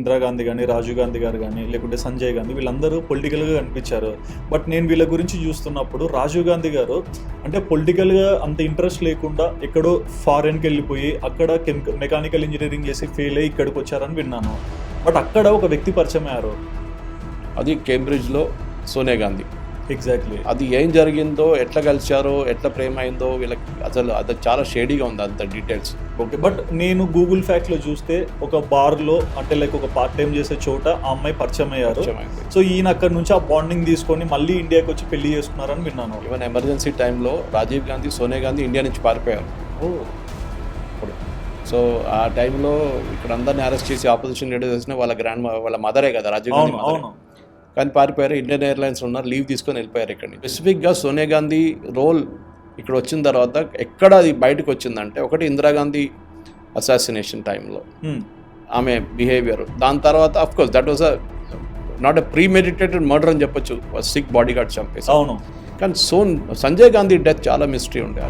ఇందిరాగాంధీ కానీ రాజీవ్ గాంధీ గారు కానీ లేకుంటే సంజయ్ గాంధీ వీళ్ళందరూ పొలిటికల్గా కనిపించారు. బట్ నేను వీళ్ళ గురించి చూస్తున్నప్పుడు రాజీవ్ గాంధీ గారు అంటే పొలిటికల్గా అంత ఇంట్రెస్ట్ లేకుండా ఎక్కడో ఫారెన్కి వెళ్ళిపోయి అక్కడ కెమికల్ మెకానికల్ ఇంజనీరింగ్ చేసి ఫెయిల్ అయ్యి ఇక్కడికి వచ్చారని విన్నాను. బట్ అక్కడ ఒక వ్యక్తి పరిచయం అయ్యారు. అది కేంబ్రిడ్జ్లో సోనియా గాంధీ. ఎగ్జాక్ట్లీ అది ఏం జరిగిందో ఎట్లా కలిశారో ఎట్లా ప్రేమ అయిందో వీళ్ళకి అసలు అది చాలా షేడీగా ఉంది అంత డీటెయిల్స్. ఓకే బట్ నేను గూగుల్ ఫ్యాక్ట్లో చూస్తే ఒక బార్లో అంటే లైక్ ఒక పార్ట్ టైం చేసే చోట ఆ అమ్మాయి పరిచయం అయ్యారు. సో ఈయన అక్కడ నుంచి ఆ బాండింగ్ తీసుకొని మళ్ళీ ఇండియాకి వచ్చి పెళ్ళి చేసుకున్నారని విన్నాను. ఈవెన్ ఎమర్జెన్సీ టైంలో రాజీవ్ గాంధీ సోనియా గాంధీ ఇండియా నుంచి పారిపోయారు. ఇప్పుడు. సో ఆ టైంలో ఇక్కడ అందరిని అరెస్ట్ చేసి ఆపోజిషన్ లీడర్ చేసిన వాళ్ళ గ్రాండ్ వాళ్ళ మదరే కదా రాజీవ్ గాంధీ కానీ పారిపోయారు ఇండియన్ ఎయిర్లైన్స్ ఉన్నారు లీవ్ తీసుకొని వెళ్ళిపోయారు ఇక్కడ స్పెసిఫిక్గా సోనియా గాంధీ రోల్ ఇక్కడ వచ్చిన తర్వాత ఎక్కడ అది బయటకు వచ్చిందంటే ఒకటి ఇందిరాగాంధీ అసాసినేషన్ టైంలో. ఆమె బిహేవియర్ దాని తర్వాత of course that was a not a premeditated murder అని చెప్పొచ్చు సిక్ బాడీ గార్డ్ చంపేసి అవును. కానీ సోన్ సంజయ్ గాంధీ డెత్ చాలా మిస్టరీ ఉండే.